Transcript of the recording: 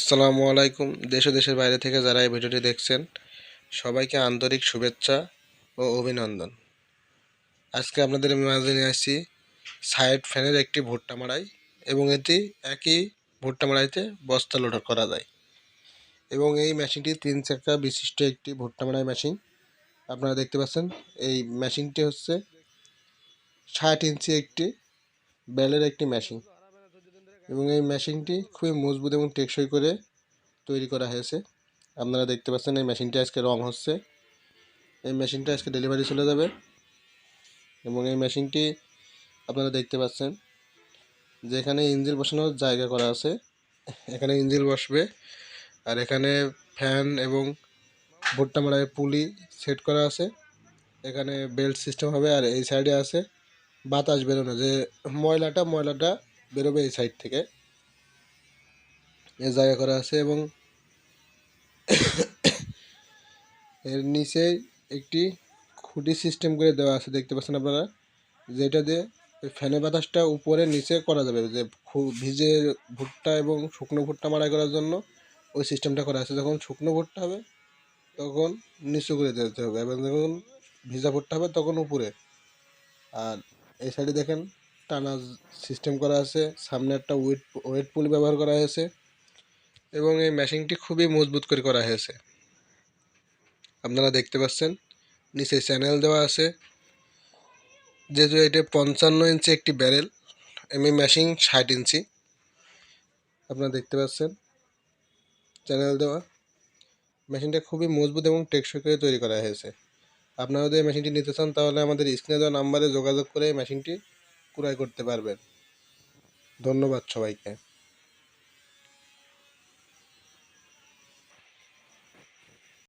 আসসালামু আলাইকুম, দেশ ও দেশের বাইরে থেকে যারা এই ভিডিওটি দেখছেন, সবাইকে আন্তরিক শুভেচ্ছা ও অভিনন্দন। আজকে আপনাদের আমি মাঝে নিয়ে আসছি সাইড ফ্যানের একটি ভুট্টা মারাই এবং এটি একই ভুট্টা মারাইতে বস্তা লোড করা যায়। এবং এই মেশিনটি তিন চাকা বিশিষ্ট একটি ভুট্টা মারাই মেশিন আপনারা দেখতে পাচ্ছেন, এই মেশিনটি হচ্ছে ষাট ইঞ্চি একটি বেলের একটি মেশিন এবং এই মেশিনটি খুবই মজবুত এবং টেকসই করে তৈরি করা হয়েছে। আপনারা দেখতে পাচ্ছেন এই মেশিনটি আজকে রং হচ্ছে। এই মেশিনটা আজকে ডেলিভারি চলে যাবে এবং এই মেশিনটি আপনারা দেখতে পাচ্ছেন যে এখানে ইঞ্জিল বসানোর জায়গা করা আছে। এখানে ইঞ্জিল বসবে আর এখানে ফ্যান এবং ভুট্টা মারায় পুলি সেট করা আছে। এখানে বেল্ট সিস্টেম হবে আর এই সাইডে আছে বাতাস বেরোনো যে ময়লাটা ময়লাটা বেরোবে এই সাইড থেকে। এ জায়গা করা আছে এবং এর নিচে একটি খুঁটি সিস্টেম করে দেওয়া আছে, দেখতে পাচ্ছেন আপনারা? যেটা দিয়ে ওই ফ্যানের বাতাসটা উপরে নিচে করা যাবে, যে ভিজে ভুট্টা এবং শুকনো ভুট্টা মারাই করার জন্য ওই সিস্টেমটা করা আছে। যখন শুকনো ভুট্টা হবে, তখন নিচু করে দিতে হবে এবং যখন ভিজা ভুট্টা হবে, তখন উপরে। আর এই সাইডে দেখেন টানা সিস্টেম করা আছে, সামনে একটা ওয়েট ওয়েট পুলি ব্যবহার করা হয়েছে এবং এই মেশিনটি খুবই মজবুত করে করা হয়েছে। আপনারা দেখতে পাচ্ছেন, নিচে চ্যানেল দেওয়া আছে। যেহেতু এটা পঞ্চান্ন ইঞ্চি একটি ব্যারেল এমনি মেশিন ষাট ইঞ্চি আপনারা দেখতে পাচ্ছেন চ্যানেল দেওয়া। মেশিনটা খুবই মজবুত এবং টেকসই করে তৈরি করা হয়েছে। আপনারা যদি মেশিনটি নিতে চান, তাহলে আমাদের স্ক্রিনে দেওয়া নাম্বারে যোগাযোগ করে মেশিনটি ক্রয় করতে পারবেন। ধন্যবাদ সবাইকে।